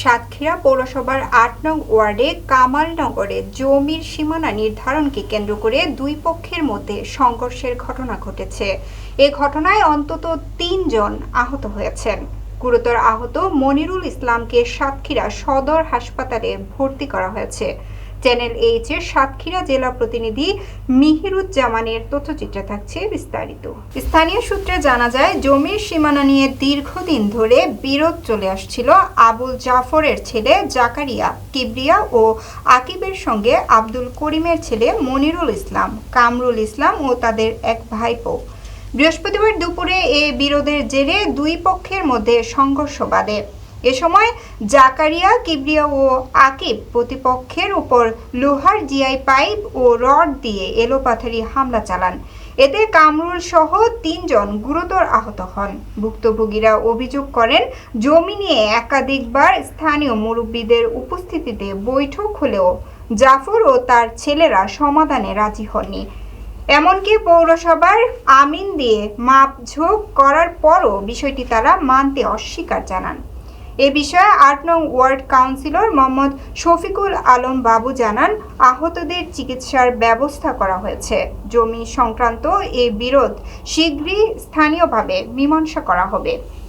সাতক্ষীরা পৌরসভার আট নং ওয়ার্ডে কামালনগরে জমির সীমানা নির্ধারণকে কেন্দ্র করে দুই পক্ষের মধ্যে সংঘর্ষের ঘটনা ঘটেছে। এ ঘটনায় অন্তত তিনজন আহত হয়েছেন। গুরুতর আহত মনিরুল ইসলামকে সাতক্ষীরা সদর হাসপাতালে ভর্তি করা হয়েছে। চ্যানেল এইচ এর সাতক্ষীরা জেলা প্রতিনিধি মিহিরুজ্জামানের তথ্যচিত্রে থাকছে বিস্তারিত। স্থানীয় সূত্রে জানা যায়, জমির সীমানা নিয়ে দীর্ঘদিন ধরে বিরোধ চলে আসছিল আবুল জাফরের ছেলে জাকারিয়া কিবরিয়া ও আকিবের সঙ্গে আব্দুল করিমের ছেলে মনিরুল ইসলাম, কামরুল ইসলাম ও তাদের এক ভাইপো। বৃহস্পতিবার দুপুরে এ বিরোধের জেরে দুই পক্ষের মধ্যে সংঘর্ষ বাধে। এ সময় জাকারিয়া, কিবরিয়া ও আকিব প্রতিপক্ষের উপর লোহার জিআই পাইপ ও রড দিয়ে এলোপাথারি হামলা চালান। এতে কামরুল সহ তিনজন গুরুতর আহত হন। ভুক্তভোগীরা অভিযোগ করেন, জমি নিয়ে একাধিকবার স্থানীয় মুরব্বীদের উপস্থিতিতে বৈঠক হলেও জাফর ও তার ছেলেরা সমাধানে রাজি হননি। এমনকি পৌরসভার আমিন দিয়ে মাপঝোঁক করার পরও বিষয়টি তারা মানতে অস্বীকার জানান। এ বিষয়ে আট নং ওয়ার্ড কাউন্সিলর মোহাম্মদ শফিকুল আলম বাবু জানান, আহতদের চিকিৎসার ব্যবস্থা করা হয়েছে। জমি সংক্রান্ত এ বিরোধ শীঘ্রই স্থানীয়ভাবে মীমাংসা করা হবে।